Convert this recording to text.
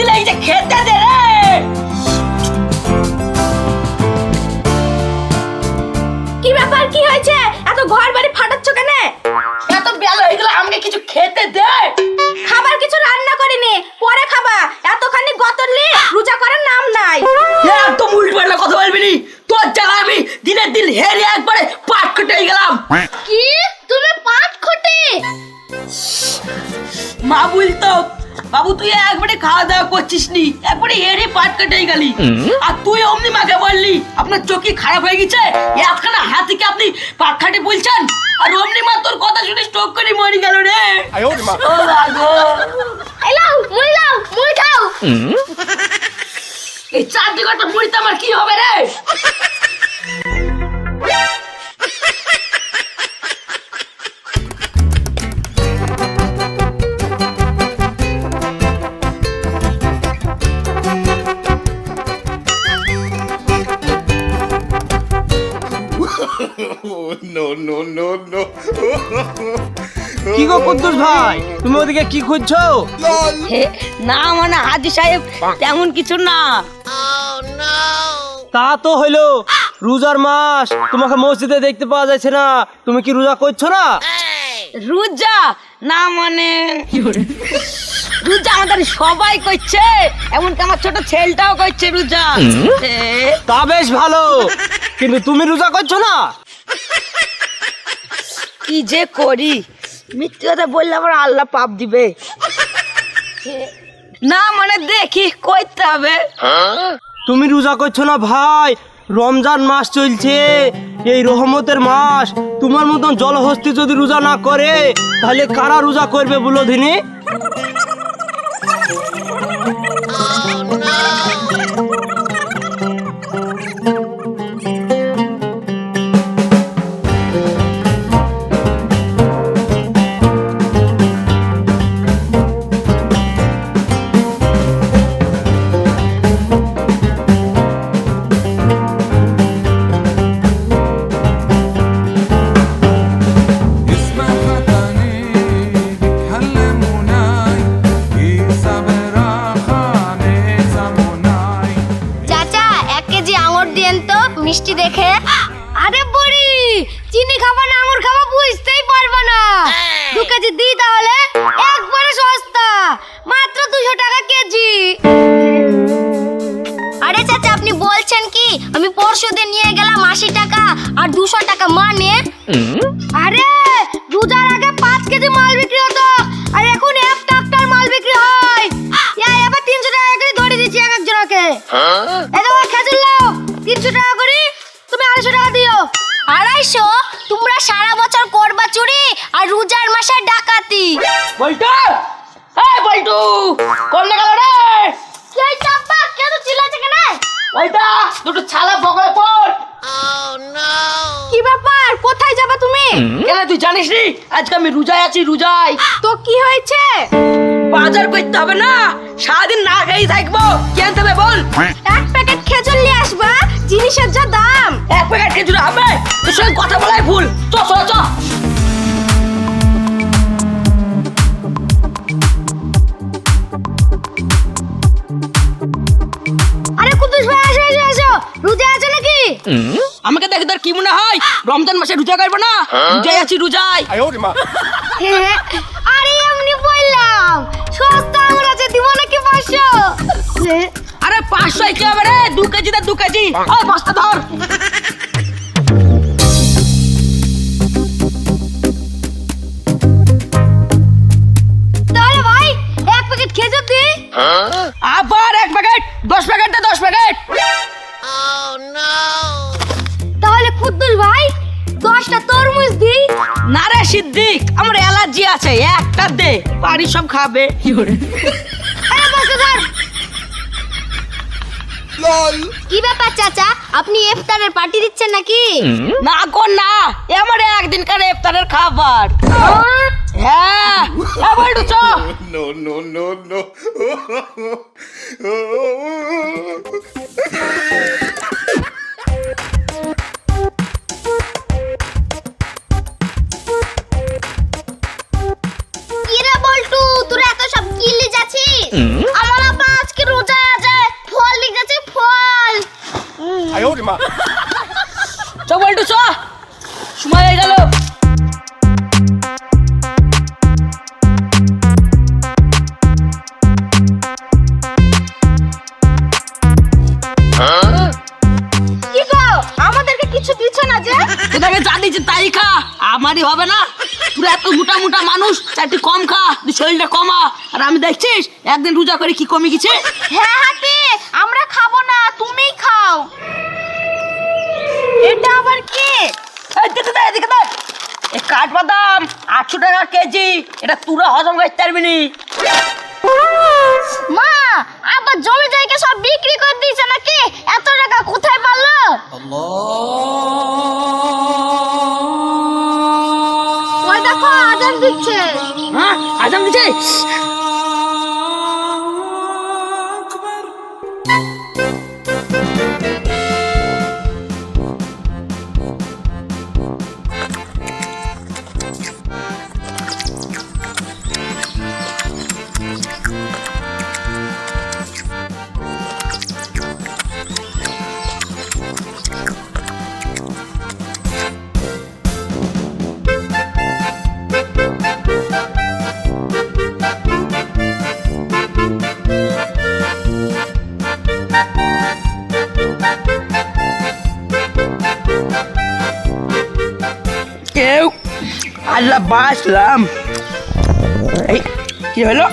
খিদে লাগছে খেতে দে রে। কি ব্যাপার কি হয়েছে? এত ঘর বাড়ি ফাটাচ্ছ কেন? এত বেলা হয়ে গেল আমাকে কিছু খেতে দে। খাবার কিছু রান্না করিনি পরে খাবা। এতখানি গতরলি রোজা করার নাম নাই। একদম উল্টো পাল্টা কথা বলবি নি। তোর জায়গায় আমি দিনের দিন হেরে একবারে পাট কেটে গেলাম। কি? তুমি পাট খটে? মা বলতো বাবু তুই একবারে খাওয়া দাওয়া করছিস নি একবারে হেরে পাট কেটে গেলি। আর তুই অমনি মাকে বললি আপনার চোখ কি খারাপ হয়ে গেছে? একখানা হাতিকে আপনি পাট খাটে বলছেন আর অমনি মা তোর কথা শুনে স্ট্রোক করে মরে গেল রে। এলাও মুই লাও মুই খাও। এই চার দিকে মুড়িতে আমার কি হবে রে? কি গো কুদ্দুস ভাই? তুমি ওদিকে কি খুঁজছো? না মানে হাজি সাহেব তেমন কিছু না। তা তো হইল। রোজার মাস তোমাকে মসজিদে দেখতে পাওয়া যাচ্ছে না। তুমি কি রোজা করছ না? রুজা? না মানে? রুজা আমাদের সবাই করছে এমনকি আমার ছোট ছেলেটাও করছে রুজা। তা বেশ ভালো। কিন্তু তুমি রোজা করছ না? কি যে করি? মিথ্যে কথা বললে আমার আল্লাহ পাপ দিবে। না মানে দেখি করতে হবে। তুমি রোজা করছ না ভাই? রমজান মাস চলছে এই রহমতের মাস। তোমার মতন জলহস্তি যদি রোজা না করে তাহলে কারা রোজা করবে বলো দিনি? আরে বুড়ি চিনি খাব না আঙুর খাব বুঝতেই পারব না। দু কেজি দিই তাহলে একবারে সস্তা মাত্র দুশো টাকা কেজি। আরে চাচা আপনি বলছেন কি আমি পরশু দিন নিয়ে গেলাম আশি টাকা আর দুশো টাকা মানে? আরে রোজার আগে পাঁচ কেজি মাল বিক্রি হতো আর এখন একটা একটার মাল বিক্রি হয়। এবার তিনশো টাকা করে ধরে দিচ্ছি এক একজনকে। এই তোমার খেজুর লাও তিনশো টাকা করে তুমি আড়াইশো টাকা আড়াইশো? তোমরা সারা বছর করবা চুরি আর রোজার মাসে ডাকাতি। বলটু! এই বলটু! কোন গেল রে! এই চাপা কেন চিল্লাছে কেন ওইটা দুটো ছালা বগলে পড়! কি ব্যাপার? কোথায় যাবা তুমি? কেন তুই জানিস নি আজকে আমি রোজায় আছি রোজায়। তো কি হয়েছে? বাজার করতে হবে না। সারাদিন না খেয়েই থাকব। কি আনতে হবে বল? এক প্যাকেট খেজুর জিনিসের যা দাম? এক প্যাকেট খেজুর হবে? তোর সঙ্গে কথা বলাই ভুল। চ চ চ। আরে কুতুস ভাই আসো আসো আসো। রোজা আছে নাকি? আমাকে দেখে তোর কি মনে হয়? রমজান মাসে রোজা করব না? রোজায় আছি হ্যাঁ, আরে এমনি বললাম সস্তা আঙুর আছে দিব নাকি পাঁচশো? আরে পাঁচশো কি হবে রে দু কেজি দে দু কেজি। ওই বস্তা ধর। ভাই এক প্যাকেট খেজুর দি। আবার এক প্যাকেট দশ প্যাকেট দে দশ প্যাকেট তাহলে কুদ্দুস ভাই দশটা তরমুজ দি। না রে সিদ্দিক আমার অ্যালার্জি আছে একটা দে বাড়ির সব খাবে আরে বসে ধর কি ব্যাপার চাচা? আপনি ইফতারের পার্টি দিচ্ছেন নাকি? না গো না। এ আমার একদিনকার ইফতারের খাবার। হ্যাঁ। এ বল্টু চ। No, no, no, no. কিরে বল্টু তোরা এত সব কিলি যাচ্ছিস? আমারই হবে না? তুই এত মোটা মোটা মানুষ চারটি কম খা তুই শরীরটা কমা। আর আমি দেখছিস একদিন রোজা করে কি কমে গেছে? হ্যাঁ হাতি আমরা খাব না তুমি খাও। এটা আবার কি? এই দিকে দে এদিকে দে। এই কাঠবাদাম আটশো টাকা কেজি এটা তুরা হজম করতে পারবি নি। মা আবার জমি জায়গা সব বিক্রি করে দিয়েছে নাকি? এত টাকা কোথায় পারল ওই দিচ্ছে হ্যাঁ দিছে আল্লাহ বাসলাম এই কি হলো?